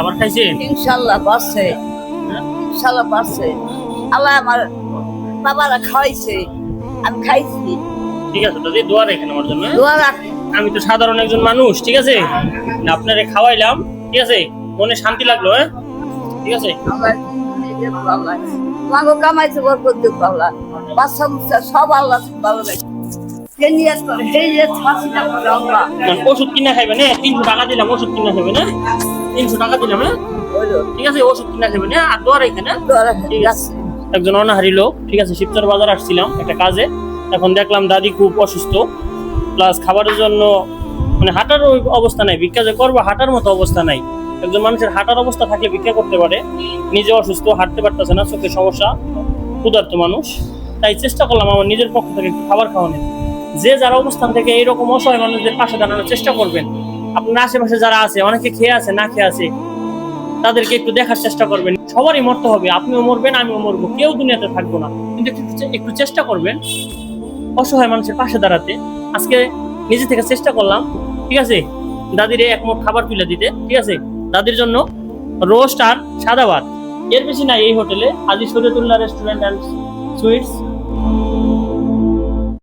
খাবার খাইছেন ইনশাল্লাহ বাড়ছে। ইনশাল্লাহ বাড়ছে। আল্লাহ আমার বাবারা খাওয়াইছে। আমি খাইছি। ঠিক আছে দাদি দোয়া রেখেন আমার জন্য? দোয়া রাখ। আমি তো সাধারণ একজন মানুষ ঠিক আছে? আপনারে খাওয়াইলাম ঠিক আছে? মনে শান্তি লাগল হ্যাঁ? ঠিক আছে? তোমাকে কামাইছে বরকত দিক আল্লাহ। বাচ্চা মুচ্চা সব আল্লাহ ভালো লাগে ওষুধ কিনা খাইবেন হ্যাঁ? তিনশো টাকা দিলাম ওষুধ কিনা খাইবেন হ্যাঁ? তিনশো টাকা দিলাম হ্যাঁ ঠিক আছে, ওষুধ কিনা খাইবেন হ্যাঁ আর দোয়া রেখেন হ্যাঁ দোয়া রাখ ঠিক আছে। একজন অনাহারি লোক, ঠিক আছে, শিবচর বাজার আসছিলাম একটা কাজে। এখন দেখলাম দাদি খুব অসুস্থ। প্লাস খাবারের জন্য মানে হাঁটার অবস্থা নাই। ভিক্ষা যে করব, হাঁটার মতো অবস্থা নাই। একজন মানুষের হাঁটার অবস্থা থাকলে ভিক্ষা করতে পারে। নিজে অসুস্থ, হাঁটতে পারতেছে না চোখের সমস্যা, ক্ষুধার্ত মানুষ। তাই চেষ্টা করলাম আমার নিজের পক্ষ থেকে একটু খাবার খাওয়ানোর। যে যারা অবস্থান থেকে এইরকম অসহায় মানুষদের পাশে দাঁড়ানোর চেষ্টা করবেন আপনার আশেপাশে যারা আছে, অনেকে খেয়ে আছে, না খেয়ে আছে, তাদেরকে একটু দেখার চেষ্টা করবেন। সবারই মরতে হবে, আপনিও মরবেন, আমিও মরবো, কেউ দুনিয়াতে থাকব না। কিন্তু একটু চেষ্টা করবেন অসহায় মানুষের পাশে দাঁড়াতে। আজকে নিজে থেকে চেষ্টা করলাম, ঠিক আছে? দাদিরে এক মুঠ খাবার তুলে দিতে, ঠিক আছে? দাদির জন্য রোস্ট আর সাদা ভাত। এর বেশি নাই এই হোটেলে, আজি শরীয়তুল্লাহ রেস্টুরেন্ট অ্যান্ড সুইটস